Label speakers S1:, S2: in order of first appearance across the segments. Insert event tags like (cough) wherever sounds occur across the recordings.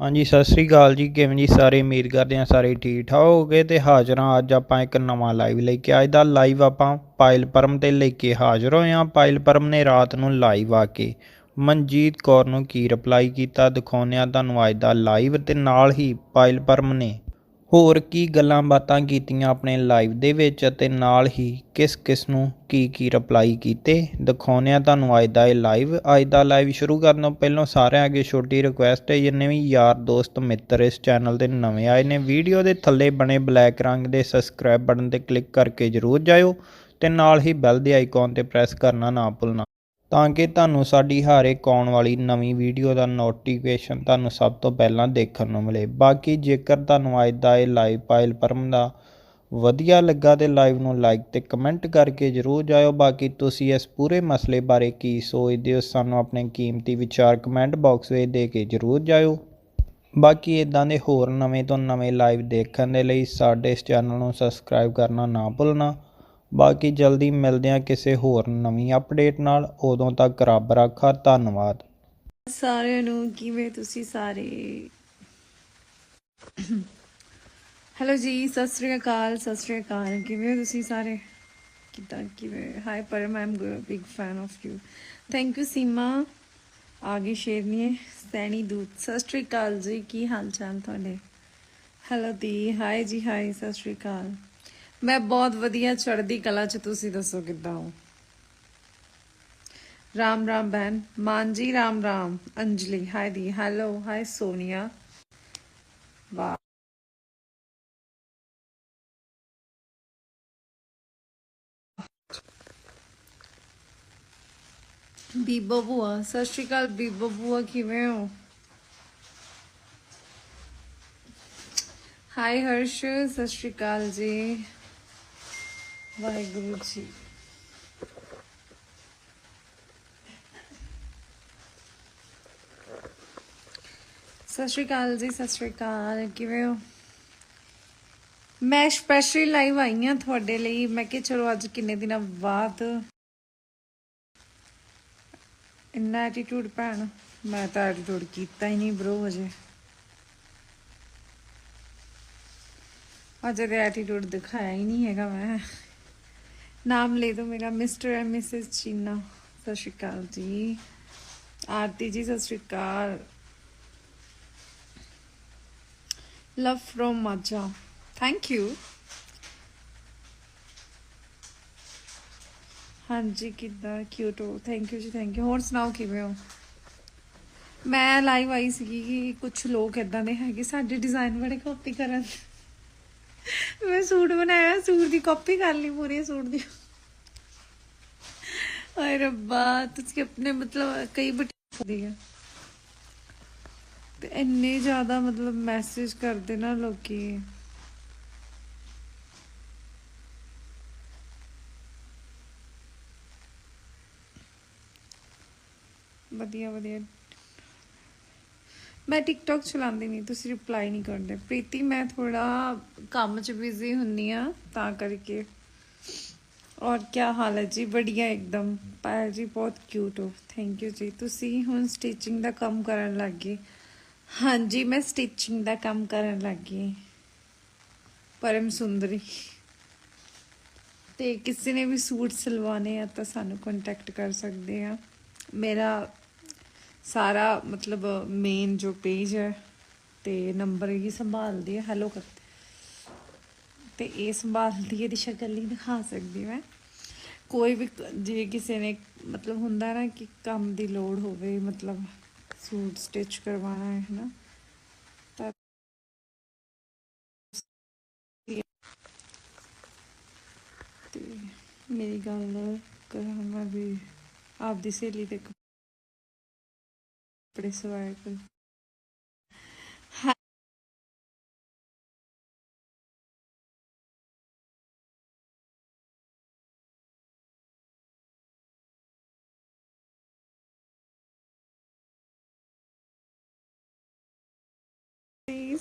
S1: ਹਾਂਜੀ, ਸਤਿ ਸ੍ਰੀ ਅਕਾਲ ਜੀ। ਕਿਵੇਂ ਜੀ ਸਾਰੇ? ਉਮੀਦ ਕਰਦੇ ਹਾਂ ਸਾਰੇ ਠੀਕ ਠਾਕ ਹੋਗੇ ਤੇ ਹਾਜ਼ਰ ਹਾਂ ਅੱਜ ਆਪਾਂ ਇੱਕ ਨਵਾਂ ਲਾਈਵ ਲੈ ਕੇ। ਅੱਜ ਦਾ ਲਾਈਵ ਆਪਾਂ ਪਾਇਲ ਪਰਮ ਤੇ ਲੈ ਕੇ ਹਾਜ਼ਰ ਹੋਏ ਹਾਂ। ਪਾਇਲ ਪਰਮ ਨੇ ਰਾਤ ਨੂੰ ਲਾਈਵ ਆ ਕੇ ਮਨਜੀਤ ਕੌਰ ਨੂੰ ਕੀ ਰਿਪਲਾਈ ਕੀਤਾ ਦਿਖਾਉਂਦੇ ਹਾਂ ਤੁਹਾਨੂੰ ਅੱਜ ਦਾ ਲਾਈਵ ਤੇ ਨਾਲ ਹੀ ਪਾਇਲ ਪਰਮ ਨੇ ਹੋਰ ਕੀ ਗੱਲਾਂ ਬਾਤਾਂ ਕੀਤੀਆਂ ਆਪਣੇ ਲਾਈਵ ਦੇ ਵਿੱਚ ਅਤੇ ਨਾਲ ਹੀ ਕਿਸ ਕਿਸ ਨੂੰ ਕੀ ਕੀ ਰਿਪਲਾਈ ਕੀਤੇ? ਦਿਖਾਉਂਦੇ ਹਾਂ ਤੁਹਾਨੂੰ ਅੱਜ ਦਾ ਇਹ ਲਾਈਵ ਅੱਜ ਦਾ ਲਾਈਵ ਸ਼ੁਰੂ ਕਰਨ ਤੋਂ ਪਹਿਲਾਂ ਸਾਰਿਆਂ ਅੱਗੇ ਛੋਟੀ ਰਿਕੁਐਸਟ ਹੈ, ਜਿੰਨੇ ਵੀ ਯਾਰ ਦੋਸਤ ਮਿੱਤਰ ਇਸ ਚੈਨਲ ਦੇ ਨਵੇਂ ਆਏ ਨੇ ਵੀਡੀਓ ਦੇ ਥੱਲੇ ਬਣੇ ਬਲੈਕ ਰੰਗ ਦੇ ਸਬਸਕ੍ਰਾਈਬ ਬਟਨ ਤੇ ਕਲਿੱਕ ਕਰਕੇ ਜਰੂਰ ਜਾਇਓ ਤੇ ਨਾਲ ਹੀ ਬੈਲ ਦੇ ਆਈਕਨ ਤੇ ਪ੍ਰੈਸ ਕਰਨਾ ਨਾ ਭੁੱਲਣਾ। ਤਾਂ ਕਿ ਤੁਹਾਨੂੰ ਸਾਡੀ ਹਰ ਇੱਕ ਆਉਣ ਵਾਲੀ ਨਵੀਂ ਵੀਡੀਓ ਦਾ ਨੋਟੀਫਿਕੇਸ਼ਨ ਤੁਹਾਨੂੰ ਸਭ ਤੋਂ ਪਹਿਲਾਂ ਦੇਖਣ ਨੂੰ ਮਿਲੇ। ਬਾਕੀ ਜੇਕਰ ਤੁਹਾਨੂੰ ਅੱਜ ਦਾ ਇਹ ਲਾਈਵ ਪਾਇਲ ਪਰਮ ਦਾ ਵਧੀਆ ਲੱਗਾ ਤੇ ਲਾਈਵ ਨੂੰ ਲਾਈਕ ਤੇ ਕਮੈਂਟ ਕਰਕੇ ਜਰੂਰ ਜਾਇਓ। ਬਾਕੀ ਤੁਸੀਂ ਇਸ ਪੂਰੇ ਮਸਲੇ ਬਾਰੇ ਕੀ ਸੋਚਦੇ ਹੋ ਸਾਨੂੰ ਆਪਣੇ ਕੀਮਤੀ ਵਿਚਾਰ ਕਮੈਂਟ ਬਾਕਸ ਵਿੱਚ ਦੇ ਕੇ ਜਰੂਰ ਜਾਇਓ। ਬਾਕੀ ਇਦਾਂ ਦੇ ਹੋਰ ਨਵੇਂ ਤੋਂ ਨਵੇਂ ਲਾਈਵ ਦੇਖਣ ਦੇ ਲਈ ਸਾਡੇ ਇਸ ਚੈਨਲ ਨੂੰ ਸਬਸਕ੍ਰਾਈਬ ਕਰਨਾ ਨਾ ਭੁੱਲਣਾ। ਬਾਕੀ ਜਲਦੀ ਮਿਲਦੇ ਹਾਂ ਕਿਸੇ ਹੋਰ ਨਵੀਂ ਅਪਡੇਟ ਨਾਲ। ਉਦੋਂ ਤੱਕ ਰੱਬ ਰਾਖਾ, ਧੰਨਵਾਦ।
S2: ਸਾਰਿਆਂ ਨੂੰ ਕਿਵੇਂ ਤੁਸੀਂ ਸਾਰੇ? ਹੈਲੋ ਜੀ, ਸਤਿ ਸ੍ਰੀ ਅਕਾਲ, ਸਤਿ ਸ੍ਰੀ ਅਕਾਲ। ਕਿਵੇਂ ਹੋ ਤੁਸੀਂ ਸਾਰੇ? ਕਿਦਾਂ, ਕਿਵੇਂ? Hi Param I'm big fan of you thank you Seema. ਆਗੇ ਸ਼ੇਰਨੀਏ ਸੈਣੀ ਦੂਤ। ਸਤਿ ਸ੍ਰੀ ਅਕਾਲ ਜੀ, ਕੀ ਹਾਲ ਚਾਲ ਤੁਹਾਡੇ? ਹੈਲੋ ਦੀ ਹਾਈ ਜੀ ਹਾਈ ਸਤਿ ਸ੍ਰੀ ਅਕਾਲ। ਮੈਂ ਬਹੁਤ ਵਧੀਆ ਚੜ੍ਹਦੀ ਕਲਾ ਚ ਤੁਸੀਂ ਦੱਸੋ ਕਿੱਦਾਂ ਹੋ? ਰਾਮ ਰਾਮ ਬਹਿਨ ਮਾਨਜੀ ਰਾਮ ਰਾਮ। ਅੰਜਲੀ ਹਾਈ ਦੀ ਹੈਲੋ ਹਾਈ ਸੋਨੀਆ। ਵਾਹ। ਬੀਬੋ ਬੂਆ ਸਤਿ ਸ਼੍ਰੀ ਅਕਾਲ ਬੀਬੋ ਬੂਆ ਕਿਵੇਂ ਹੋ? ਹਾਈ ਹਰਸ਼, ਸਤਿ ਸ਼੍ਰੀ ਅਕਾਲ ਜੀ। ਵਾਹਿਗੁਰੂ ਜੀ। ਸਤਿ ਸ਼੍ਰੀ ਅਕਾਲ ਜੀ, ਸਤਿ ਸ਼੍ਰੀ ਅਕਾਲ। ਕਿਵੇਂ ਹੋ? ਮੈਂ ਸਪੈਸ਼ਲੀ ਲਾਈਵ ਆਈ ਹਾਂ ਤੁਹਾਡੇ ਲਈ। ਮੈਂ ਕਿਹਾ ਚਲੋ ਅੱਜ ਕਿੰਨੇ ਦਿਨਾਂ ਬਾਅਦ? ਇੰਨਾ ਐਟੀਟਿਊਡ ਭੈਣ, ਮੈਂ ਤਾਂ ਐਟੀਟਿਊਡ ਕੀਤਾ ਹੀ ਨਹੀਂ ਬ్రో ਹਜੇ। ਅਜੇ ਤੇ ਐਟੀਟਿਊਡ ਦਿਖਾਇਆ ਹੀ ਨਹੀਂ ਹੈਗਾ ਮੈਂ। ਨਾਮ ਲੈ ਦੋ ਮੇਰਾ ਮਿਸਟਰ ਐਂਡ ਮਿਸਿਸ ਚੀਨਾ ਸਤਿ ਸ਼੍ਰੀ ਅਕਾਲ ਜੀ ਆਰਤੀ ਜੀ ਸਤਿ ਸ਼੍ਰੀ ਅਕਾਲ love from Majha thank you ਹਾਂਜੀ ਕਿੱਦਾਂ ਕਿਊਟ ਹੋ ਥੈਂਕ ਯੂ ਜੀ ਥੈਂਕ ਯੂ ਹੋਰ ਸੁਣਾਓ ਕਿਵੇਂ ਹੋ ਮੈਂ ਲਾਈਵ ਆਈ ਸੀਗੀ ਕਿ ਕੁਝ ਲੋਕ ਇਦਾਂ ਦੇ ਹੈਗੇ ਸਾਡੇ ਡਿਜ਼ਾਈਨ ਬੜੇ ਕਾਪੀ ਕਰਨ। ਮੈਂ ਸੂਟ ਬਣਾਇਆ, ਸੂਟ ਦੀ ਕਾਪੀ ਕਰ ਲਈ ਪੂਰੀ, ਸੂਟ ਦੀ। ਹਾਏ ਰੱਬਾ, ਤੁਸੀਂ ਆਪਣੇ ਮਤਲਬ ਕਈ ਬਟੀਕ ਹੈ ਤੇ ਇੰਨੇ ਜ਼ਿਆਦਾ ਮਤਲਬ ਮੈਸੇਜ ਕਰਦੇ ਨਾ ਲੋਕੀ। ਵਧੀਆ ਵਧੀਆ। ਮੈਂ ਟਿਕਟੌਕ ਚਲਾਉਂਦੀ ਨਹੀਂ, ਤੁਸੀਂ ਰਿਪਲਾਈ ਨਹੀਂ ਕਰਦੇ। ਪ੍ਰੀਤੀ, ਮੈਂ ਥੋੜਾ ਕੰਮ 'ਚ ਬਿਜ਼ੀ ਹੁੰਨੀ ਆ ਤਾਂ ਕਰਕੇ। ਔਰ ਕੀ ਹਾਲ ਹੈ ਜੀ? ਬੜੀਆ ਇੱਕਦਮ। ਪਾਇਆ ਜੀ ਬਹੁਤ ਕਿਊਟ ਹੋ। ਥੈਂਕ ਯੂ ਜੀ। ਤੁਸੀਂ ਹੁਣ ਸਟਿਚਿੰਗ ਦਾ ਕੰਮ ਕਰਨ ਲੱਗ? ਗਏ ਹਾਂਜੀ, ਮੈਂ ਸਟਿਚਿੰਗ ਦਾ ਕੰਮ ਕਰਨ ਲੱਗ। ਗਈ ਪਰਮ ਸੁੰਦਰੀ। ਤੇ ਕਿਸੇ ਨੇ ਵੀ ਸੂਟ ਸਿਲਵਾਣੇ ਆ ਤਾਂ ਸਾਨੂੰ ਕੰਟੈਕਟ ਕਰ ਸਕਦੇ ਆ। ਮੇਰਾ ਸਾਰਾ ਮਤਲਬ ਮੇਨ ਜੋ ਪੇਜ ਹੈ ਤੇ ਨੰਬਰ ਹੀ ਸੰਭਾਲਦੀ ਹੈ। ਹੈਲੋ ਕਰ ਤੇ ਇਹ ਸੰਭਾਲਦੀ ਇਹਦੀ ਸ਼ਕਲ ਨਹੀਂ ਦਿਖਾ ਸਕਦੀ ਮੈਂ। ਕੋਈ ਵੀ ਕ- ਜੇ ਕਿਸੇ ਨੇ ਮਤਲਬ ਹੁੰਦਾ ਨਾ ਕਿ ਕੰਮ ਦੀ ਲੋੜ ਹੋਵੇ, ਮਤਲਬ ਸੂਟ ਸਟਿਚ ਕਰਵਾਉਣਾ ਹੈ ਨਾ, ਤਾਂ ਤੇ ਮੇਰੀ ਗੱਲ ਕਰਾਂ ਮੈਂ ਵੀ ਆਪਦੀ ਸਹੇਲੀ ਦੇ ਕੱਪੜੇ ਸਵਾਇਆ ਕਰ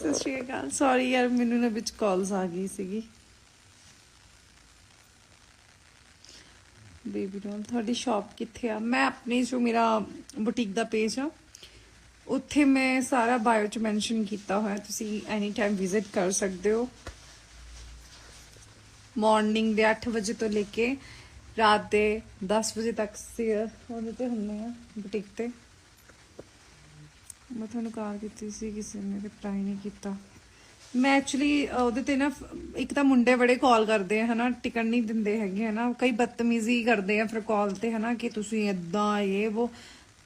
S2: ਸਤਿ ਸ਼੍ਰੀ ਅਕਾਲ। ਸੌਰੀ ਯਾਰ, ਮੈਨੂੰ ਨਾ ਵਿੱਚ ਕਾਲਸ ਆ ਗਈ ਸੀਗੀ। ਬੇਬੀ ਡਾਲ ਤੁਹਾਡੀ ਸ਼ਾਪ ਕਿੱਥੇ ਆ? ਮੈਂ ਆਪਣੀ ਜੋ ਮੇਰਾ ਬੁਟੀਕ ਦਾ ਪੇਜ ਆ, ਉੱਥੇ ਮੈਂ ਸਾਰਾ ਬਾਇਓ ਚ ਮੈਂਸ਼ਨ ਕੀਤਾ ਹੋਇਆ। ਤੁਸੀਂ ਐਨੀ ਟਾਈਮ ਵਿਜ਼ਿਟ ਕਰ ਸਕਦੇ ਹੋ। ਮਾਰਨਿੰਗ ਦੇ 8 ਵਜੇ ਤੋਂ ਲੈ ਕੇ ਰਾਤ ਦੇ 10 ਵਜੇ ਤੱਕ ਸੀ ਉਹਦੇ ਤੇ ਹੁੰਦੇ ਆ ਬੁਟੀਕ ਤੇ। ਮੈਂ ਤੁਹਾਨੂੰ ਕਾਲ ਕੀਤੀ ਸੀ, ਕਿਸੇ ਨੇ ਰਿਪਲਾਈ ਨਹੀਂ ਕੀਤਾ। ਮੈਂ ਐਕਚੁਅਲੀ ਉਹਦੇ ਤੇ ਨਾ, ਇੱਕ ਤਾਂ ਮੁੰਡੇ ਬੜੇ ਕਾਲ ਕਰਦੇ ਆ, ਹਨਾ, ਟਿਕਣ ਨਹੀਂ ਦਿੰਦੇ ਹੈਗੇ, ਹਨਾ। ਕਈ ਬਦਤਮੀਜ਼ੀ ਕਰਦੇ ਆ ਫਿਰ ਕਾਲ ਤੇ, ਹਨਾ, ਕਿ ਤੁਸੀਂ ਇਦਾਂ ਇਹ, ਉਹ।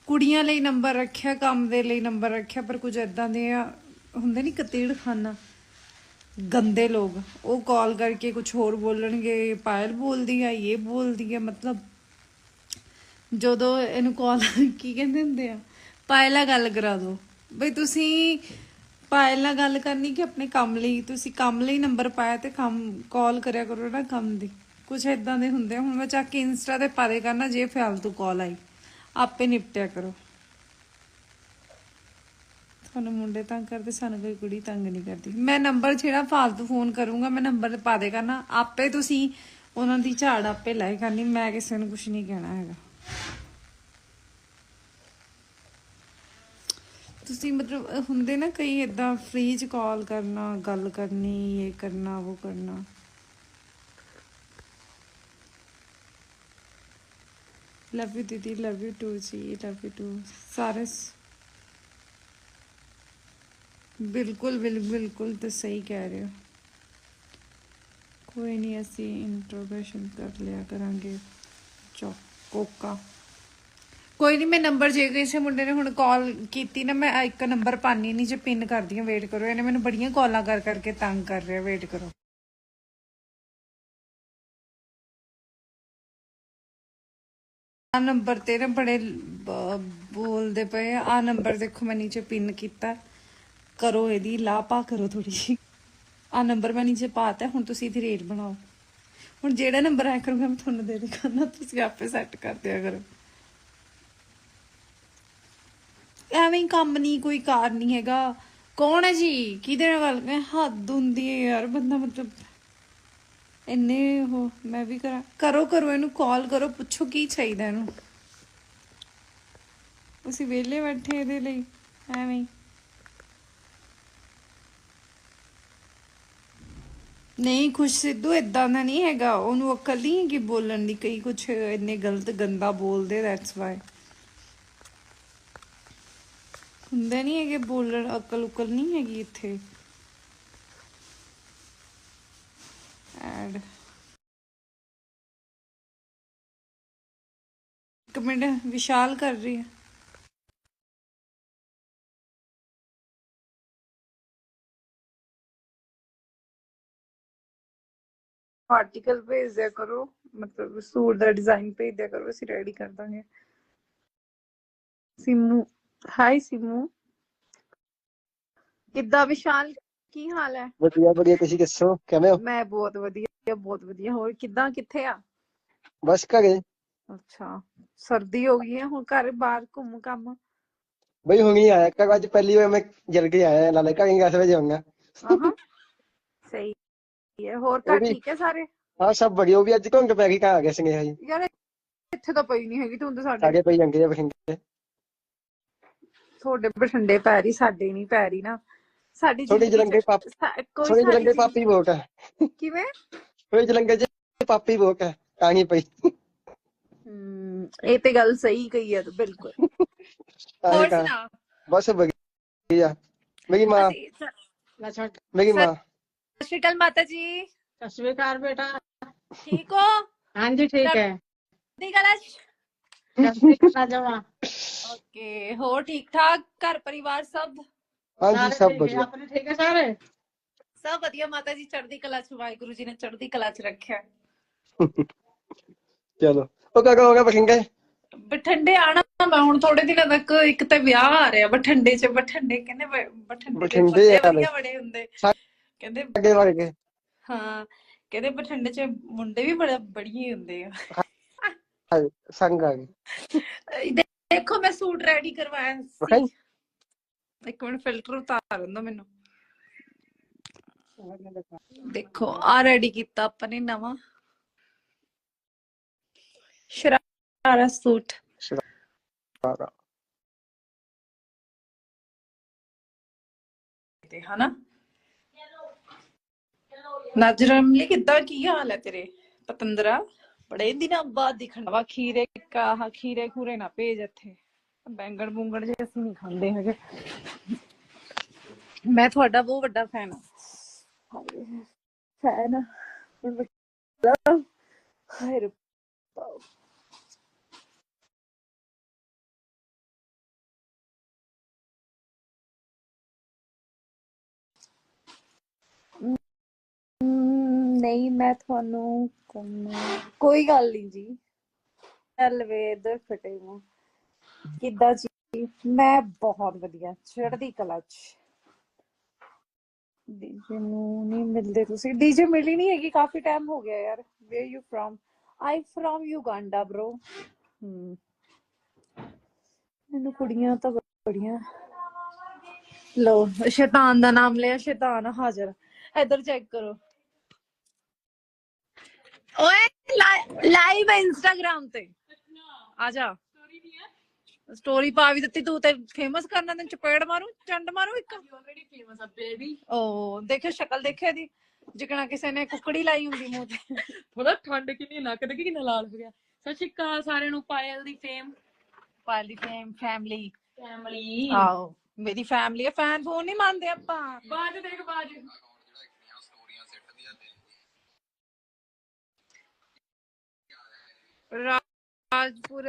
S2: ਕੁੜੀਆਂ ਲਈ ਨੰਬਰ ਰੱਖਿਆ, ਕੰਮ ਦੇ ਲਈ ਨੰਬਰ ਰੱਖਿਆ, ਪਰ ਕੁਝ ਇਦਾਂ ਦੇ ਆ, ਹੁੰਦੇ ਨਹੀਂ ਕਤੀੜਖਾਨਾ। ਗੰਦੇ ਲੋਕ। ਉਹ ਕਾਲ ਕਰਕੇ ਕੁਝ ਹੋਰ ਬੋਲਣਗੇ, ਪਾਇਲ ਬੋਲਦੀ ਆ, ਇਹ ਬੋਲਦੀ ਆ, ਮਤਲਬ ਜਦੋਂ ਇਹਨੂੰ ਕਾਲ ਕੀ ਕਹਿੰਦੇ ਹੁੰਦੇ ਆ? ਪਾਇਲ ਨਾਲ ਗੱਲ ਕਰਾ ਦਿਓ। ਬਈ ਤੁਸੀਂ ਪਾਇਲ ਨਾਲ ਗੱਲ ਕਰਨੀ ਕਿ ਆਪਣੇ ਕੰਮ ਲਈ? ਤੁਸੀਂ ਕੰਮ ਲਈ ਨੰਬਰ ਪਾਇਆ ਤੇ ਕੰਮ ਕਾਲ ਕਰਿਆ ਕਰੋ ਨਾ ਕੰਮ ਦੀ। ਕੁਝ ਇਦਾਂ ਦੇ ਹੁੰਦੇ ਆ। ਹੁਣ ਮੈਂ ਚੱਕ ਕੇ ਇੰਸਟਾ ਤੇ ਪਾ ਦੇ ਕਰਨਾ, ਜੇ ਫਾਲਤੂ ਕਾਲ ਆਈ। ਆਪੇ ਨਿਪਟਿਆ ਕਰੋ। ਤੁਹਾਨੂੰ ਮੁੰਡੇ ਤੰਗ ਕਰਦੇ, ਸਾਨੂੰ ਕੋਈ ਕੁੜੀ ਤੰਗ ਨਹੀਂ ਕਰਦੀ। ਮੈਂ ਨੰਬਰ ਜਿਹੜਾ ਫਾਲਤੂ ਫੋਨ ਕਰੂੰਗਾ, ਮੈਂ ਨੰਬਰ ਪਾ ਦੇ ਕਰਨਾ। ਆਪੇ ਤੁਸੀਂ ਉਹਨਾਂ ਦੀ ਝਾੜ ਆਪੇ ਲਾਏ ਕਰਨੀ, ਮੈਂ ਕਿਸੇ ਨੂੰ ਕੁਝ ਨਹੀਂ ਕਹਿਣਾ ਹੈਗਾ। ਤੁਸੀਂ ਮਤਲਬ ਹੁੰਦੇ ਨਾ ਕਈ ਇਦਾਂ ਫ੍ਰੀ ਚ ਕਾਲ ਕਰਨਾ, ਗੱਲ ਕਰਨੀ, ਇਹ ਕਰਨਾ, ਉਹ ਕਰਨਾ। ਲਵ ਯੂ ਦੀਦੀ ਲਵ ਯੂ ਟੂ ਜੀ ਲਵ ਯੂ ਟੂ ਸਾਰੇ ਸ- ਬਿਲਕੁਲ ਬਿਲਕੁਲ ਤਾਂ ਸਹੀ ਕਹਿ ਰਹੇ ਹੋ। ਕੋਈ ਨਹੀਂ ਅਸੀਂ ਇੰਟਰੋਗੇਸ਼ਨ ਕਰ ਲਿਆ ਕਰਾਂਗੇ। ਚੋ ਕੋਕਾ ਕੋਈ ਨਹੀਂ ਮੈਂ ਨੰਬਰ ਜੇ ਕਿਸੇ ਮੁੰਡੇ ਨੇ ਹੁਣ ਕਾਲ ਕੀਤੀ ਨਾ, ਮੈਂ ਇੱਕ ਨੰਬਰ ਪਾਣੀ ਨਹੀਂ ਜੇ ਪਿੰਨ ਕਰਦੀ ਹਾਂ ਵੇਟ ਕਰੋ। ਇਹਨੇ ਮੈਨੂੰ ਬੜੀਆਂ ਕਾਲਾਂ ਕਰ ਕਰਕੇ ਤੰਗ ਕਰ ਰਿਹਾ ਵੇਟ ਕਰੋ। ਆ ਨੰਬਰ ਤੇ ਨਾ ਬੜੇ ਬੋਲਦੇ ਪਏ ਆ। ਆਹ ਨੰਬਰ ਦੇਖੋ, ਮੈਂ ਨੀਚੇ ਪਿੰਨ ਕੀਤਾ। ਕਰੋ ਇਹਦੀ ਲਾਪਾ ਕਰੋ ਥੋੜੀ ਜਿਹੀ। ਆ ਨੰਬਰ ਮੈਂ ਨੀਚੇ ਪਾਤਾ, ਹੁਣ ਤੁਸੀਂ ਇਹਦੀ ਰੇਟ ਬਣਾਓ। ਹੁਣ ਜਿਹੜਾ ਨੰਬਰ ਆਇਆ ਕਰੂਗਾ, ਮੈਂ ਤੁਹਾਨੂੰ ਦੇ ਦੇਗਾ। ਤੁਸੀਂ ਆਪੇ ਸੈੱਟ ਕਰ ਦਿਆ ਕਰੋ। ਐਵੇਂ ਹੀ ਕੰਮ ਨਹੀਂ ਕੋਈ ਕਾਰ ਨਹੀਂ ਹੈਗਾ। ਕੌਣ ਹੈ ਜੀ? ਕਿਹਦੇ ਨਾਲ ਗੱਲ ਕਰ ਹੱਦ ਹੁੰਦੀ ਹੈ ਯਾਰ, ਬੰਦਾ ਮਤਲਬ ਇੰਨੇ ਉਹ, ਮੈਂ ਵੀ ਕਰਾਂ। ਕਰੋ ਕਰੋ ਇਹਨੂੰ ਕਾਲ ਕਰੋ, ਪੁੱਛੋ ਕੀ ਚਾਹੀਦਾ ਇਹਨੂੰ। ਅਸੀਂ ਵਿਹਲੇ ਬੈਠੇ ਇਹਦੇ ਲਈ, ਐਵੇਂ ਨਹੀਂ, ਖੁਸ਼ ਸਿੱਧੂ ਇਦਾਂ ਦਾ ਨਹੀਂ ਹੈਗਾ। ਉਹਨੂੰ ਅਕਲ ਨਹੀਂ ਹੈਗੀ ਬੋਲਣ ਦੀ, ਕਈ ਕੁਛ ਇੰਨੇ ਗਲਤ, ਗੰਦਾ ਬੋਲਦੇ ਦੈਟਸ ਵਾਈ ਹੁੰਦੇ ਨਹੀਂ ਹੈਗੇ, ਬੋਲਣ ਅਕਲ ਉਕਲ ਨਹੀਂ ਹੈਗੀ ਇੱਥੇ। ਐਡ। ਇੱਕ ਮਿੰਟ, ਵਿਸ਼ਾਲ ਕਰ ਰਹੀ ਹੈ। ਆਰਟੀਕਲ ਭੇਜ ਦਿਆ ਕਰੋ, ਮਤਲਬ ਸੂਟ ਦਾ ਡਿਜ਼ਾਈਨ ਭੇਜ ਦਿਆ ਕਰੋ, ਅਸੀਂ ਰੈਡੀ ਕਰ ਦਾਂਗੇ। ਸਿਮੂ ਹਾਈ ਸਿਮੂ ਕਿੱਦਾਂ ਵਿਸ਼ਾਲ ਕੀ ਹਾਲ ਹੈ
S3: ਵਧੀਆ ਵਧੀਆ ਤੁਸੀਂ ਦੱਸੋ ਕਿਵੇਂ ਹੋ
S2: ਮੈਂ ਬਹੁਤ ਵਧੀਆ ਬਹੁਤ ਵਧੀਆ ਹੋਰ ਕਿੱਦਾਂ ਕਿੱਥੇ ਆ
S3: ਬਸ ਘਰੇ
S2: ਅੱਛਾ ਸਰਦੀ ਹੋ ਗਈ ਹੈ ਹੁਣ ਘਰ ਬਾਹਰ ਘੁੰਮ ਕੰਮ
S3: ਬਈ ਹੁਣੀ ਆਇਆ ਕਾ ਅੱਜ ਪਹਿਲੀ ਵਾਰ ਮੈਂ ਜਲਦੀ ਆਇਆ ਨਾਲੇ ਘਰੇ ਕਿਸ ਵਜੇ ਆਉਂਗਾ
S2: ਆਹਾਂ ਸਹੀ ਹੈ ਹੋਰ
S3: ਉਹ
S2: ਘਰ
S3: ਵੀ-
S2: ਠੀਕ ਹੈ ਸਾਰੇ
S3: ਹਾਂ ਸਭ ਵਧੀਆ ਉਹ ਵੀ ਅੱਜ ਘੁੰਗ ਪੈ ਗਈ ਕਾ ਆ ਗਏ ਸੰਗੇ ਜੀ
S2: ਯਾਰ ਇੱਥੇ ਤਾਂ ਪਈ ਨਹੀਂ ਹੈਗੀ ਤੂੰ ਤਾਂ ਸਾਡੇ
S3: ਸਾਡੇ ਪਈ ਜਾਂਗੇ ਬਠਿੰਡੇ
S2: ਤੁਹਾਡੇ ਬਠੰਡੇ ਪੈ ਰਹੀ ਸਾਡੇ ਨਹੀਂ ਪੈ ਰਹੀ ਨਾ। ਸਾਡੀ
S3: ਥੋੜੀ
S2: ਜ਼ਿੰਦਗੀ
S3: ਜਲੰਗੇ
S2: ਚ
S3: ਪਾਪ
S2: ਸਾ- ਕੋਈ
S3: ਥੋੜੀ
S2: ਸਾਡੀ
S3: ਜਲੰਗੇ ਪਾਪੀ ਵੋਟ ਹੈ।
S2: ਜ਼ਿੰਦਗੀ- ਕਿਵੇਂ?
S3: ਥੋੜੀ ਜਲੰਗੇ ਚ ਪਾਪੀ ਵੋਟ ਹੈ ਤਾਂ ਹੀ ਪਈ।
S2: ਹਮ ਇਹ ਤੇ ਗੱਲ ਸਹੀ ਕਹੀ ਹੈ ਤੂੰ ਬਿਲਕੁਲ।
S3: ਤਾਂ ਹੀ
S2: ਹੋਰ
S3: ਕਹਾ
S2: ਸੁਣਾ।
S3: ਬਸ ਵਧੀਆ। ਮੇਰੀ ਮਾਂ
S2: ਅਸੀਂ- ਸ-
S4: ਲੈ ਛੱਡ
S3: ਮੇਰੀ ਮਾਂ।
S2: ਸਤਿ ਸ਼੍ਰੀ ਅਕਾਲ ਮਾਤਾ ਜੀ।
S4: ਸਤਿ ਸ਼੍ਰੀ ਅਕਾਲ ਬੇਟਾ।
S2: ਠੀਕ ਹੋ?
S4: ਹਾਂਜੀ ਠੀਕ ਹੈ।
S2: ਦੀ ਗੱਲ ਓਕੇ ਹੋਰ ਠੀਕ ਠਾਕ? ਘਰ ਪਰਿਵਾਰ ਸਭ?
S3: ਹਾਂਜੀ ਸਭ ਵਧੀਆ।
S4: ਆਪਣੇ ਠੀਕ ਹੈ ਸਾਰੇ?
S2: ਸਭ ਵਧੀਆ ਮਾਤਾ ਜੀ ਚੜ੍ਹਦੀ ਕਲਾ ਚ ਵਾਹਿਗੁਰੂ ਜੀ ਨੇ ਚੜ੍ਹਦੀ ਕਲਾ ਚ ਰੱਖਿਆ।
S3: ਚਲੋ ਉਹ ਕਾ ਹੋ ਗਿਆ ਬਠਿੰਡੇ?
S2: ਬਠਿੰਡੇ ਆਣਾ ਮੈਂ ਹੁਣ ਥੋੜੇ ਦਿਨਾਂ ਤੱਕ ਇੱਕ ਤੇ ਵਿਆਹ ਆ ਰਿਹਾ ਬਠਿੰਡੇ ਚ ਬਠਿੰਡੇ ਕਹਿੰਦੇ ਬਠਿੰਡੇ ਦੇ
S3: ਬਠਿੰਡੇ।
S2: ਵਧੀਆ ਬੜੇ ਹੁੰਦੇ। ਕਹਿੰਦੇ
S3: ਅੱਗੇ ਵੜ ਗਏ
S2: ਹਾਂ ਕਹਿੰਦੇ ਬਠਿੰਡੇ ਚ ਮੁੰਡੇ ਵੀ ਬੜਾ ਬੜੀਏ ਹੁੰਦੇ ਆ।
S3: ਸੰਗ ਆ
S2: ਦੇ- ਦੇਖੋ ਮੈਂ ਸੂਟ ਰੈਡੀ ਕਰਵਾਇਆ? ਸੀ। ਇੱਕ ਮਿੰਟ ਫਿਲਟਰ ਉਤਾਰ ਦਿੰਦਾ ਮੈਨੂੰ। ਦੇਖੋ ਆ ਰੈਡੀ ਕੀਤਾ ਆਪਾਂ ਨੇ ਨਵਾਂ। ਸ਼ਰਾਰਾ ਸੂਟ।
S3: ਸ਼ਰਾਰਾ।
S2: ਤੇ ਹਨਾ? ਨਜਰਮਲੀ ਕਿੱਦਾਂ ਕੀ ਹਾਲ ਹੈ ਤੇਰੇ ਪਤੰਦਰਾ? ਬੜੇ ਦਿਨਾਂ ਬਾਅਦ ਦਿਖਣਾ ਵਾ ਖੀਰੇ ਕਾ ਖੀਰੇ ਖੂਰੇ ਨਾ ਭੇਜ ਇੱਥੇ। ਬੈਂਗਣ ਬੂੰਗਣ ਜੇ ਅਸੀਂ ਨਹੀਂ ਖਾਂਦੇ ਹੈਗੇ। ਮੈਂ ਤੁਹਾਡਾ ਬਹੁਤ ਵੱਡਾ ਫੈਨ ਹਾਂ। ਫੈਨ ਹਾਏ ਰੱਬਾ ਹਮ, ਨਹੀਂ, ਮੈਂ ਤੁਹਾਨੂੰ ਕਰਨਾ- ਕੋਈ ਗੱਲ ਨਹੀਂ ਜੀ। ਅਲਵੇਦ ਫਟੇ ਮੂੰਹ ਕਿੱਦਾਂ ਜੀ? ਮੈਂ ਬਹੁਤ ਵਧੀਆ। ਚੜ੍ਹਦੀ ਕਲਾ ਚ। ਡੀਜੇ ਨੂੰ ਨਹੀਂ ਮਿਲਦੇ ਤੁਸੀਂ। ਡੀਜੇ ਮਿਲੀ ਨਹੀਂ ਹੈਗੀ। ਕਾਫੀ ਟਾਈਮ ਹੋ ਗਿਆ ਯਾਰ। Where you from I from Uganda bro hmm ਮੈਨੂੰ ਕੁੜੀਆਂ ਤਾਂ ਬੜੀਆਂ ਲੋ ਸ਼ੈਤਾਨ ਦਾ ਨਾਮ ਲਿਆ। ਸ਼ੈਤਾਨ ਹਾਜ਼ਰ। ਇੱਧਰ ਚੈੱਕ ਕਰੋ। ਓਏ ਲਾਈਵ ਇੰਸਟਾਗ੍ਰam ਤੇ। ਆ ਜਾ। ਸਟੋਰੀ ਪਾ ਵੀ ਦਿੱਤੀ ਤੂੰ ਤੇ ਫੇਮਸ ਕਰਨਾ ਤੈਨੂੰ ਚਪੇੜ ਮਾਰੂ ਚੰਡ ਮਾਰੂ ਇੱਕ।
S4: ਆਲਰੇਡੀ ਫੇਮਸ ਆ ਬੇਬੀ
S2: ਓ ਦੇਖਿਓ ਸ਼ਕਲ ਦੇਖਿਆ ਦੀ ਜਿਕਣਾ ਕਿਸੇ ਨੇ ਕੁਕੜੀ ਲਾਈ ਹੁੰਦੀ ਮੂੰਹ ਤੇ।
S4: ਥੋੜਾ ਠੰਡ ਕਿੰਨੀ ਨੱਕ ਤੇ ਕਿੰਨਾ ਲਾਲ ਹੋ ਗਿਆ। ਸਤਿ ਸ਼੍ਰੀ ਅਕਾਲ ਸਾਰਿਆਂ ਨੂੰ ਪਾਇਲ ਦੀ ਫੇਮ
S2: ਪਾਇਲ ਦੀ ਫੇਮ ਫੈਮਲੀ
S4: ਫੈਮਲੀ
S2: ਆਓ ਮੇਰੀ ਫੈਮਲੀ ਹੈ ਫੈਨ ਫੋਨ ਨਹੀਂ ਮੰਨਦੇ ਆਪਾਂ।
S4: ਬਾਜ ਦੇਖ ਬਾਜ
S2: ਰਾਜਪੁਰ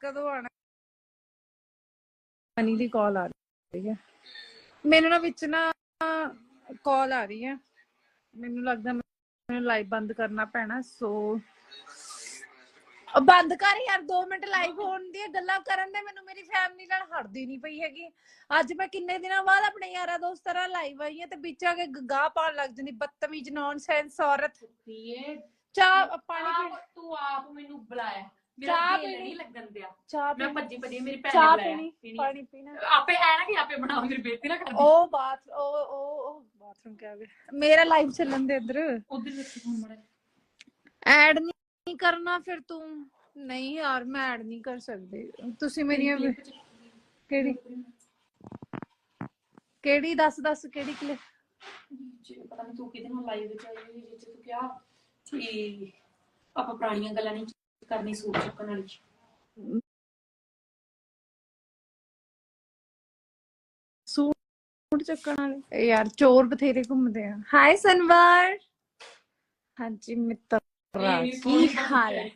S2: ਕਦੋਂ ਆਣਾ ਮਨੀ ਦੀ ਕਾਲ ਆ ਰਹੀ ਹੈ। ਮੈਨੂੰ ਨਾ ਵਿੱਚ ਨਾ ਕਾਲ ਆ ਰਹੀ ਹੈ। ਮੈਨੂੰ ਲੱਗਦਾ ਮੈਨੂੰ ਲਾਈਵ ਬੰਦ ਕਰਨਾ ਪੈਣਾ ਸੋ ਬੰਦ ਕਰ ਯਾਰ 2 ਮਿੰਟ ਲਾਈਵ ਹੋਣ ਦੀ ਗੱਲਾਂ ਕਰਨ ਦੇ ਮੈਨੂੰ ਮੇਰੀ ਫੈਮਿਲੀ ਨਾਲ ਹਟਦੀ ਨਹੀਂ ਪਈ ਹੈਗੀ। ਅੱਜ ਮੈਂ ਕਿੰਨੇ ਦਿਨਾਂ ਬਾਅਦ ਆਪਣੇ ਯਾਰਾਂ ਦੋਸਤਾਂ ਨਾਲ ਲਾਈਵ ਆਈ ਹਾਂ ਤੇ ਵਿੱਚ ਆ ਕੇ ਗਾਹ ਪਾਉਣ ਲੱਗ ਜਾਂਦੀ, ਬਦਤਮੀਜ਼ ਨੌਨਸੈਂਸ ਔਰਤ। ਚਾਹ ਪਾਣੀ। ਪੀ
S4: ਤੂੰ ਆਪ ਮੈਨੂੰ ਬੁਲਾਇਆ।
S2: ਚਾਹ
S4: ਦਿਲ
S2: ਪੀਣੀ।
S4: ਨਹੀਂ ਲੱਗਣ ਦਿਆ।
S2: ਚਾਹ
S4: ਮੈਂ
S2: ਪੀਣੀ।
S4: ਭੱਜੀ ਭੱਜੀ ਮੇਰੀ ਭੈਣ ਨੇ
S2: ਚਾਹ
S4: ਬੁਲਾਇਆ।
S2: ਪੀਣੀ
S4: ਪੀਣੀ।
S2: ਪਾਣੀ ਪੀਣਾ।
S4: ਆਪੇ ਹੈ ਨਾ ਕਿ ਆਪੇ ਬਣਾਓ ਮੇਰੀ ਬੇਇੱਜ਼ਤੀ ਨਾ ਕਰ
S2: ਉਹ ਬਾਥ ਉਹ ਉਹ ਉਹ ਬਾਥਰੂਮ ਕਿਆ ਗਿਆ? ਮੇਰਾ ਲਾਈਵ ਚੱਲਣ ਦੇ ਇੱਧਰ।
S4: ਉਧਰ ਦੇਖੀ ਹੁਣ ਮੜਾ
S2: ਐਡ ਨਹੀਂ ਕਰਨਾ ਫਿਰ ਤੂੰ। ਨਹੀਂ ਯਾਰ ਮੈਂ ਐਡ ਨਹੀਂ ਕਰ ਸਕਦੀ। ਤੁਸੀਂ ਮੇਰੀਆਂ ਵੀ- ਕਿਹੜੀ? ਕਿਹੜੀ? ਦੱਸ ਦੱਸ ਕਿਹੜੀ ਕਲਿੱਪ
S4: ਜੀ ਪਤਾ ਨਹੀਂ ਤੂੰ ਕਿਹਦੇ ਨਾਲ ਲਾਈਵ ਵਿੱਚ ਆਈ ਹੋਈ ਜਿੱਥੇ ਤੂੰ ਕਿਹਾ। ਕਿ ਆਪਾਂ ਪੁਰਾਣੀਆਂ ਗੱਲਾਂ ਨਹੀਂ ਕਰਨੀ ਸੂਟ ਚੁੱਕਣ ਵਾਲੀ
S2: ਸੂਟ ਚੱਕਣ ਵਾਲੇ? ਇਹ ਯਾਰ ਚੋਰ ਬਥੇਰੇ ਘੁੰਮਦੇ ਆ। ਹਾਈ ਸਨਵਾਰ ਹਾਂਜੀ ਮਿੱਤਰ ਕੀ ਹਾਲ ਹੈ?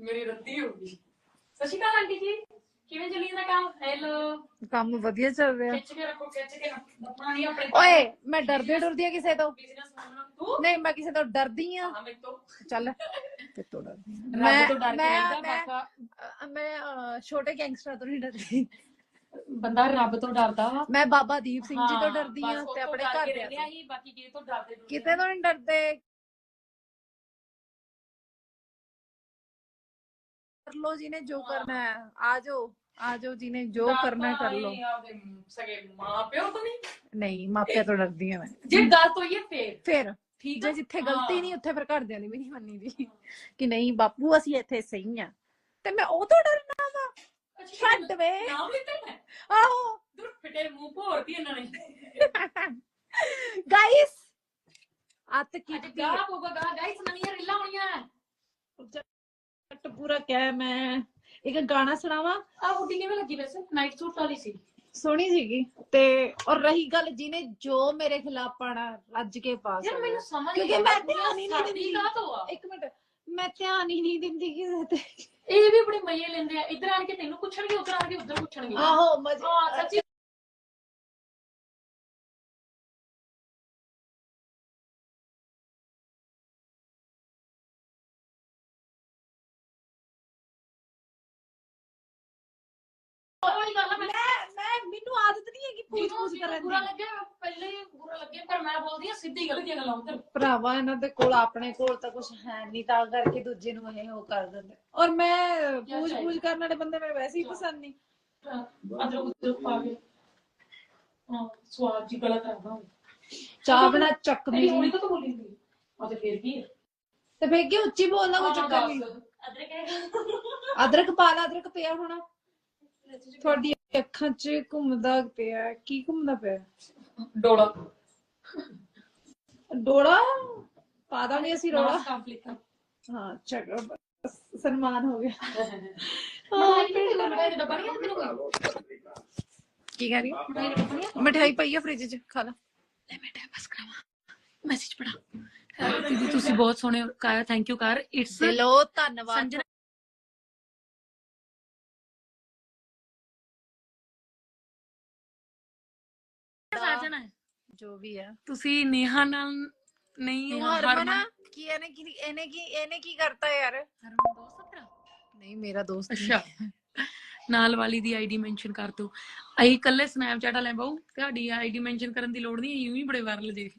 S4: ਮੇਰੀ ਰੱਦੀ ਹੋ ਗਈ। ਸਤਿ ਸ਼੍ਰੀ ਅਕਾਲ ਆਂਟੀ ਜੀ। ਕਿਵੇਂ ਚੱਲੀ ਜਾਂਦਾ ਕੰਮ ਹੈਲੋ
S2: ਕੰਮ ਵਧੀਆ ਚੱਲ ਰਿਹਾ।
S4: ਖਿੱਚ ਕੇ ਰੱਖੋ ਖਿੱਚ ਕੇ ਰੱਖਣਾ ਨਹੀਂ ਆਪਣੇ
S2: ਓਏ ਮੈਂ ਡਰਦੇ ਡਰਦੀ ਆ ਕਿਸੇ ਤੋਂ।
S4: ਬਿਜ਼ਨਸ ਤੂੰ?
S2: ਨਹੀਂ ਮੈਂ ਕਿਸੇ ਤੋਂ ਡਰਦੀ ਆ।
S4: ਹਾਂ ਮੇਰੇ ਤੋਂ।
S2: ਚੱਲ। ਤੇ ਤੋਂ ਡਰਦੀ ਆਂ।
S4: ਰੱਬ ਤੋਂ ਡਰ ਕੇ
S2: ਮੈਂ
S4: ਰਹਿੰਦਾ
S2: ਮੈਂ-
S4: ਬਾਕਾ
S2: ਅ, ਮੈਂ ਅ, ਛੋਟੇ ਗੈਂਗਸਟਰਾਂ ਤੋਂ ਨਹੀਂ ਡਰਦੀ।
S4: ਬੰਦਾ ਰੱਬ ਤੋਂ ਡਰਦਾ। ਵਾ
S2: ਮੈਂ ਬਾਬਾ ਦੀਪ ਸਿੰਘ ਜੀ ਤੋਂ
S4: ਹਾਂ,
S2: ਡਰਦੀ ਆ
S4: ਬਸ ਉਹ
S2: ਤੇ
S4: ਤੋਂ
S2: ਆਪਣੇ
S4: ਡਰ
S2: ਘਰ
S4: ਕੇ
S2: ਦੇ
S4: ਰਹਿੰਦੇ ਆ ਹੀ, ਬਾਕੀ ਕਿਸੇ ਤੋਂ ਡਰਦੇ ਡਰਦੇ
S2: ਕਿਤੇ ਤੋਂ ਨਹੀਂ ਡਰਦੇ। ਕਰ ਲੋ ਜਿਹਨੇ ਜੋ ਕਰਨਾ ਹੈ ਆ ਜਾਓ। ਆ ਜਾਓ ਜਿਹਨੇ ਜੋ ਕਰਨਾ ਹੈ, ਕਰ ਲੋ
S4: ਸਗੇ ਮਾਂ ਪਿਓ ਤੋਂ ਨਹੀਂ।
S2: ਨਹੀਂ ਮਾਪਿਆਂ ਤੋਂ ਡਰਦੀ ਆ ਮੈਂ।
S4: ਜੇ ਗੱਲ ਤੋਂ ਇਹ ਫੇਰ।
S2: ਫਿਰ।
S4: ਠੀਕ
S2: ਜੇ
S4: ਆ?
S2: ਜਿੱਥੇ ਗਲਤੀ ਨਹੀਂ ਉੱਥੇ ਫਿਰ ਘਰਦਿਆਂ ਦੀ ਵੀ ਨਹੀਂ ਮੰਨੀ ਦੀ। ਕਿ ਨਹੀਂ ਬਾਪੂ ਅਸੀਂ ਇੱਥੇ ਸਹੀ ਆ ਤੇ ਮੈਂ ਉਹ ਤੋਂ ਡਰਨਾ ਵਾ। ਛੱਡ ਵੇ।
S4: ਨਾਮ ਲਿੱਤਾ ਹੈ
S2: ਆਹੋ।
S4: ਦੁਰ ਫਿੱਟੇ ਮੂੰਹ ਭੋਰਤੀ ਇਹਨਾਂ ਨੇ।
S2: ਗਾਇਸ ਅੱਤ ਕੀਤੀ
S4: ਗਾ ਪਊਗਾ ਗਾ ਗਾਇਸ ਨਵੀਆਂ ਰੀਲਾਂ ਹੋਣੀਆਂ
S2: ਪੂਰਾ ਕਹਿ ਮੈਂ। ਇੱਕ ਗਾਣਾ ਸੁਣਾਵਾਂ?
S4: ਆ ਹੁੱਡੀ ਕਿਵੇਂ ਲੱਗੀ ਵੈਸੇ? ਨਾਈਟ ਸੂਟ ਵਾਲੀ ਸੀ।
S2: ਸੋਹਣੀ ਸੀਗੀ। ਤੇ ਔਰ ਰਹੀ ਗੱਲ ਜਿਹਨੇ ਜੋ ਮੇਰੇ ਖਿਲਾਫ ਪਾਣਾ ਰੱਜ ਕੇ ਪਾ
S4: ਯਾਰ ਮੈਨੂੰ ਸਮਝ
S2: ਕਿਉਂਕਿ ਮੈਂ ਧਿਆਨ ਹੀ ਨਹੀਂ ਦਿੰਦੀ। ਇੱਕ ਮਿੰਟ। ਮੈਂ ਧਿਆਨ ਹੀ ਨਹੀਂ ਦਿੰਦੀ ਕਿਸੇ ਤੇ
S4: ਇਹ ਵੀ ਬੜੇ ਮਜ਼ੇ ਲੈਂਦੇ ਆ। ਇੱਧਰ ਆਣ ਕੇ ਤੈਨੂੰ ਪੁੱਛਣਗੇ ਉੱਧਰ ਆਣ ਕੇ ਉੱਧਰ ਪੁੱਛਣਗੇ।
S2: ਆਹੋ ਮਜ਼ੇ
S4: ਹਾਂ ਸੱਚੀ
S2: ਆਦਤ ਨਹੀਂ ਹੈਗੀ ਪੂਛ
S4: ਜਿਹਨੂੰ
S2: ਪੂਛ
S4: ਜਿਹਨੂੰ
S2: ਕਰਨ
S4: ਬੁਰਾ
S2: ਦੀ
S4: ਲੱਗਿਆ ਪਹਿਲੇ ਹੀ ਬੁਰਾ ਲੱਗਿਆ ਪਰ ਮੈਂ ਬੋਲਦੀ ਆ ਸਿੱਧੀ ਗੱਲ ਦੀਆਂ ਗੱਲਾਂ ਉੱਧਰ।
S2: ਭਰਾਵਾ ਇਹਨਾਂ ਦੇ ਕੋਲ ਆਪਣੇ ਕੋਲ ਤਾਂ ਕੁਝ ਹੈ ਨਹੀਂ ਤਾਂ ਕਰਕੇ ਦੂਜੇ ਨੂੰ ਇਹ ਉਹ ਕਰ ਦਿੰਦੇ। ਔਰ ਮੈਂ ਪੂਛ ਪੂਛ ਕਰਨ ਵਾਲੇ ਬੰਦੇ ਮੈਨੂੰ ਵੈਸੇ ਹੀ ਪਸੰਦ ਨਹੀਂ
S4: ਅਦਰਕ ਉਦਰਕ ਪਾ ਕੇ। ਹਾਂ ਸਵਾਦ ਜੀ ਗਲਾ ਕਰਦਾ ਹੋਵੇ
S2: ਚਾਹ ਬਣਾ ਚੱਕ
S4: ਮੇਰੀ ਹੋਣੀ ਤਾਂ ਤੂੰ ਬੋਲੀ ਹੁੰਦੀ ਆ ਤੇ ਫੇਰ ਕੀ ਹੈ
S2: ਤੇ ਫੇਰ ਕੀ ਉੱਚੀ ਬੋਲਣਾ ਕੋਈ ਚੱਕਰ ਨਹੀਂ
S4: ਅਦਰਕ ਹੈ
S2: ਅਦਰਕ ਪਾ ਲਾ ਅਦਰਕ ਪਿਆ ਹੋਣਾ। ਤੁਹਾਡੀ ਅੱਖਾਂ 'ਚ ਘੁੰਮਦਾ ਪਿਆ ਕੀ ਘੁੰਮਦਾ ਪਿਆ?
S4: ਡੋਲਾ।
S2: ਡੋਲਾ? ਪਾ ਦਾਂਗੇ ਅਸੀਂ ਰੋਲਾ
S4: ਕੰਪਲੀਟ
S2: ਹਾਂ ਚਲੋ ਬਸ, ਸਨਮਾਨ ਹੋ ਗਿਆ।
S4: ਹਾਂ ਫਿਰ ਡੱਬਾ ਨਹੀਂ ਤੈਨੂੰ ਕੋਈ?
S2: ਕੀ ਕਹਿ ਰਹੀ
S4: ਮਠਾਈ ਦਾ ਡੱਬਾ ਨਹੀਂ
S2: ਮਠਾਈ ਪਈ ਆ ਫ੍ਰਿਜ 'ਚ ਖਾ ਲਾ।
S4: ਲੈ ਬੇਟਾ ਬਸ ਕਰਾਵਾ। ਮੈਸੇਜ ਪੜਾ ਦੀਦੀ ਤੁਸੀਂ ਬਹੁਤ ਸੋਹਣੇ ਹੋ। ਕਾਇਆ ਥੈਂਕ ਯੂ ਕਰ। ਇਟਸ
S2: ਦਿਲੋਂ ਧੰਨਵਾਦ।
S4: ਸਾਜਣਾ ਹੈ।
S2: ਜੋ ਵੀ ਹੈ।
S4: ਤੁਸੀਂ ਨੇਹਾ ਨਾਲ ਨਹੀਂ
S2: ਤੂੰ
S4: ਹਰਮਨ
S2: ਹਰਮਨ ਕੀ ਇਹਨੇ ਕੀ ਇਹਨੇ ਕੀ ਇਹਨੇ ਕੀ ਕਰਤਾ ਯਾਰ?
S4: ਹਰਮਨ ਦੋਸਤ ਆ ਤੇਰਾ?
S2: ਨਹੀਂ ਮੇਰਾ ਦੋਸਤ ਨਹੀਂ।
S4: ਅੱਛਾ। ਨਾਲ ਵਾਲੀ ਦੀ ਆਈਡੀ ਮੈਂਸ਼ਨ ਕਰ ਦੋ। ਅਈ ਇਕੱਲੇ ਸਨੈਪਚੈਟ ਵਾਲੇ ਬਾਉ ਤੁਹਾਡੀ ਆਈਡੀ ਮੈਂਸ਼ਨ ਕਰਨ ਦੀ ਲੋੜ ਨਹੀਂ ਯੂੰ ਹੀ ਬੜੇ ਵਾਇਰਲ ਜੇ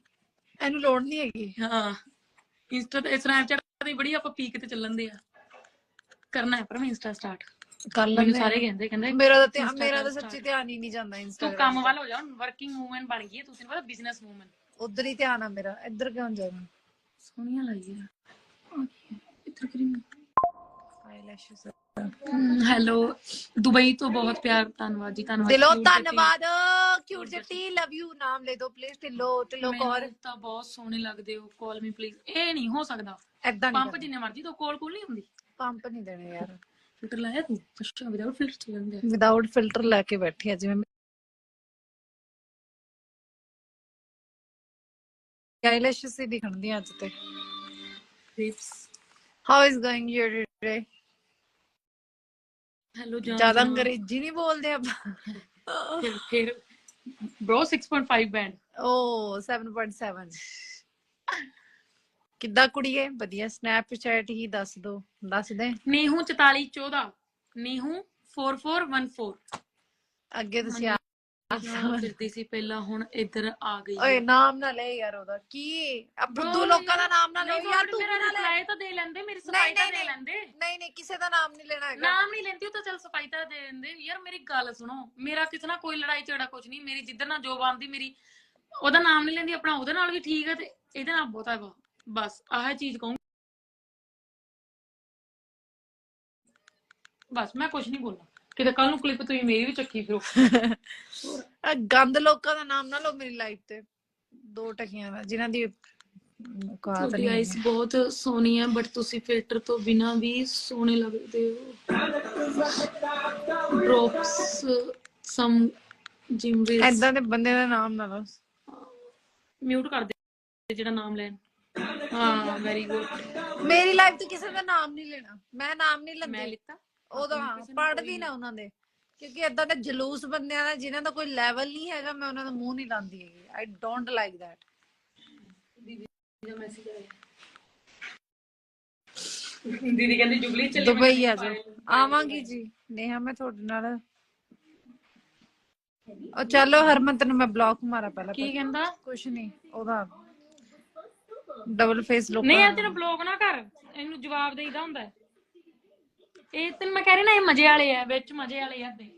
S2: ਇਹਨੂੰ ਲੋੜ ਨਹੀਂ ਹੈਗੀ।
S4: ਹਾਂ। ਇੰਸਟਾ ਤੇ ਸਨੈਪਚੈਟ ਤੇ ਬੜੀ ਆਪਾਂ ਪੀਕ ਤੇ ਚੱਲਣ ਦੇ ਆ। ਕਰਨਾ ਹੈ ਪਰ ਮੈਂ ਇੰਸਟਾ ਸਟਾਰਟ
S2: ਕਰ
S4: ਮੈਨੂੰ ਸਾਰੇ ਕਹਿੰਦੇ ਕਹਿੰਦੇ
S2: ਮੇਰਾ ਤਾਂ ਧਿਆਨ ਮੇਰਾ ਤਾਂ ਸੱਚੀ। ਧਿਆਨ ਹੀ ਨਹੀਂ ਜਾਂਦਾ
S4: ਤੂੰ
S2: ਇੰਸਟਾਗ੍ਰਾਮ
S4: ਕੰਮ ਵੱਲ ਹੋ ਜਾ ਵਰਕਿੰਗ ਵੂਮਨ ਬਣ ਗਈ ਹੈ ਤੁਸੀਂ ਪਤਾ ਬਿਜ਼ਨਸ ਵੂਮਨ
S2: ਉਧਰ ਹੀ ਧਿਆਨ ਆ ਮੇਰਾ ਇੱਧਰ ਕਿਉਂ ਜਾਵਾਂ
S4: ਸੋਹਣੀਆਂ ਲੱਗੀਆਂ ਇੱਧਰ ਕਰੀ
S2: ਆਈਲੈਸ਼ਸ
S4: ਹੈਲੋ ਦੁਬਈ ਤੋਂ ਬਹੁਤ ਪਿਆਰ ਧੰਨਵਾਦ ਜੀ ਧੰਨਵਾਦ।
S2: ਦਿਲੋਂ। ਧੰਨਵਾਦ ਕਿਊਟ ਜੱਟੀ ਲਵ ਯੂ ਨਾਮ ਲੈ ਦੋ ਪਲੀਜ਼ ਢਿੱਲੋ ਢਿੱਲੋ ਕੌਰ
S4: ਤਾਂ ਬਹੁਤ ਸੋਹਣੇ ਲੱਗਦੇ ਹੋ ਕਾਲ ਮੀ ਪਲੀਜ਼ ਇਹ ਨਹੀਂ ਹੋ ਸਕਦਾ।
S2: ਐਦਾਂ ਨਹੀਂ
S4: ਪੰਪ ਜਿੰਨੇ ਮਰਜ਼ੀ ਤੋਂ ਕੋਲ ਕੋਲ ਨਹੀਂ ਹੁੰਦੀ।
S2: ਪੰਪ ਨਹੀਂ ਦੇਣੇ ਯਾਰ।
S4: ਫਿਲਟਰ ਲਾਇਆ ਤੂੰ? ਅੱਛਾ ਵਿਦਆਊਟ ਫਿਲਟਰ ਚੱਲ ਜਾਂਦੇ
S2: ਵਿਦਆਊਟ ਫਿਲਟਰ ਲੈ ਕੇ ਬੈਠੀ ਆ ਜਿਵੇਂ ਆਈਲੈਸ਼ਸ ਹੀ ਦਿਖਣਦੀਆਂ ਅੱਜ ਤੇ।
S4: Lips
S2: how is going your day
S4: hello ਜਾਨ
S2: ਜ਼ਿਆਦਾ। ਅੰਗਰੇਜ਼ੀ ਨਹੀਂ ਬੋਲਦੇ ਆਪਾਂ।
S4: ਫਿਰ bro 6.5 ਬੈਂਡ
S2: ਓ 7.7 ਕਿੱਦਾਂ ਕੁੜੀਏ? ਵਧੀਆ ਸਨੈਪਚੈਟ ਹੀ ਦੱਸ ਦੋ ਦੱਸ ਦੇ।
S4: ਨੀਹੂ 4414 ਨੀਹੂ 4414
S2: ਅੱਗੇ ਤੁਸੀਂ ਆ
S4: ਫਿਰਦੀ ਸੀ ਪਹਿਲਾਂ ਹੁਣ ਇੱਧਰ ਆ ਗਈ
S2: ਓਏ ਨਾਮ ਨਾ ਲੈ ਯਾਰ ਉਹਦਾ। ਕੀ? ਆ ਬੁੱਧੂ ਲੋਕਾਂ ਦਾ ਨਾਮ ਨਾ ਲਓ ਯਾਰ ਤੂੰ
S4: ਮੇਰਾ
S2: ਲੈ।
S4: ਰਿਪਲਾਈ ਤਾਂ ਦੇ ਲੈਂਦੇ ਮੇਰੀ ਸਫ਼ਾਈ ਤਾਂ ਦੇ। ਲੈਂਦੇ।
S2: ਨਹੀਂ ਨਹੀਂ ਕਿਸੇ ਦਾ ਨਾਮ ਨਹੀਂ ਲੈਣਾ ਹੈਗਾ।
S4: ਨਾਮ ਨਹੀਂ ਲੈਂਦੀ ਉਹ ਤਾਂ ਚਲ ਸਫ਼ਾਈ ਤਾਂ ਦੇ ਦਿੰਦੇ। ਯਾਰ ਮੇਰੀ ਗੱਲ ਸੁਣੋ। ਮੇਰਾ ਕਿਸੇ ਨਾਲ ਕੋਈ ਲੜਾਈ ਝਗੜਾ ਕੁਝ ਨਹੀਂ। ਮੇਰੀ ਜਿੱਧਰ ਨਾਲ ਜੋ ਬਣਦੀ ਮੇਰੀ ਉਹਦਾ ਨਾਮ ਨਹੀਂ ਲੈਂਦੀ ਆਪਣਾ ਉਹਦੇ ਨਾਲ ਵੀ ਠੀਕ ਹੈ ਤੇ ਇਹਦੇ ਨਾਲ ਬਹੁਤਾ ਵਾ ਬਸ ਆਹ ਚੀਜ਼ ਕਹੂੰ। ਬਸ ਮੈਂ ਕੁਝ ਨਹੀਂ ਬੋਲਣਾ। ਕਿਤੇ ਕੱਲ ਨੂੰ ਕਲਿੱਪ ਤੁਸੀਂ ਮੇਰੀ ਵੀ ਚੱਕੀ ਫਿਰੋ। (laughs)
S2: ਆ ਗੰਦ ਲੋਕਾਂ ਦਾ ਨਾਮ ਨਾ ਲਓ ਮੇਰੀ ਲਾਈਫ ਤੇ। ਦੋ ਟਕੀਆਂ ਦਾ ਜਿਨ੍ਹਾਂ ਦੀ ਔਕਾਤ
S4: ਤੁਹਾਡੀ
S2: ਨਹੀਂ
S4: ਆਈਸ ਬਹੁਤ ਸੋਹਣੀ ਹੈ ਬਟ ਤੁਸੀਂ ਫਿਲਟਰ ਤੋਂ ਬਿਨਾ ਵੀ ਸੋਹਣੇ ਲੱਗਦੇ ਹੋ। ਡ੍ਰੌਪਸ ਸਮ ਜਿਮ
S2: ਐਦਾਂ ਦੇ ਬੰਦੇ ਦਾ ਨਾਮ ਨਾ ਲਓ।
S4: ਮਿਊਟ ਕਰ ਦੇ ਜਿਹੜਾ ਨਾਮ ਲੈਣ। ਹਾਂ ਵੈਰੀ ਗੁੱਡ
S2: ਮੇਰੀ ਲਾਈਫ ਤੇ ਕਿਸੇ ਦਾ ਨਾਮ ਨਹੀਂ ਲੈਣਾ। ਮੈਂ ਨਾਮ ਨਹੀਂ
S4: ਮੈਂ
S2: ਲੈਂਦੀ
S4: ਲਿੱਤਾ।
S2: ਉਹਦਾ
S4: ਆਪਣੀ ਕਿਸੇ ਨੂੰ
S2: ਪੜਦੀ ਨਾ ਉਹਨਾਂ ਦੇ। ਕਿਉਂਕਿ ਏਦਾਂ ਦੇ ਜਲੂਸ ਬੰਦਿਆਂ ਦਾ ਜਿਨ੍ਹਾਂ ਦਾ ਕੋਈ ਲੈਵਲ ਨਹੀਂ ਹੈਗਾ ਮੈਂ ਉਹਨਾਂ ਦਾ ਮੂੰਹ ਨਹੀਂ ਲਾਉਂਦੀ ਹੈਗੀ। ਆਈ ਡੋਂਟ ਲਾਈਕ ਦੈਟ
S4: ਦਾ ਮੈਸੇਜ ਆਇਆ ਦੀਦੀ ਕਹਿੰਦੀ ਜੁਬਲੀ ਚੱਲੀ
S2: ਦੁਬਈ ਆ ਜਾ ਆਵਾਂਗੀ ਜੀ। ਨੇਹਾ ਮੈਂ ਤੁਹਾਡੇ ਨਾਲ। ਉਹ ਚਲੋ ਹਰਮਨ ਤੈਨੂੰ ਮੈਂ ਬਲੌਕ ਮਾਰਾ ਪਹਿਲਾਂ
S4: ਕੀ ਕਹਿੰਦਾ?
S2: ਕੁਛ ਨਹੀਂ ਉਹਦਾ ਡਬਲ ਫੇਸ ਲੋਕ
S4: ਨਹੀਂ ਯਾਰ ਤੈਨੂੰ ਬਲੌਗ ਨਾ ਕਰ। ਇਹਨੂੰ ਜਵਾਬ ਦੇਈਦਾ ਹੁੰਦਾ। ਹੈ। ਇਹ ਤੈਨੂੰ ਮੈਂ ਕਹਿ ਰਹੀ ਨਾ ਇਹ ਮਜ਼ੇ ਵਾਲੇ ਆ ਵਿੱਚ ਮਜ਼ੇ ਵਾਲੇ ਆ ਦੇ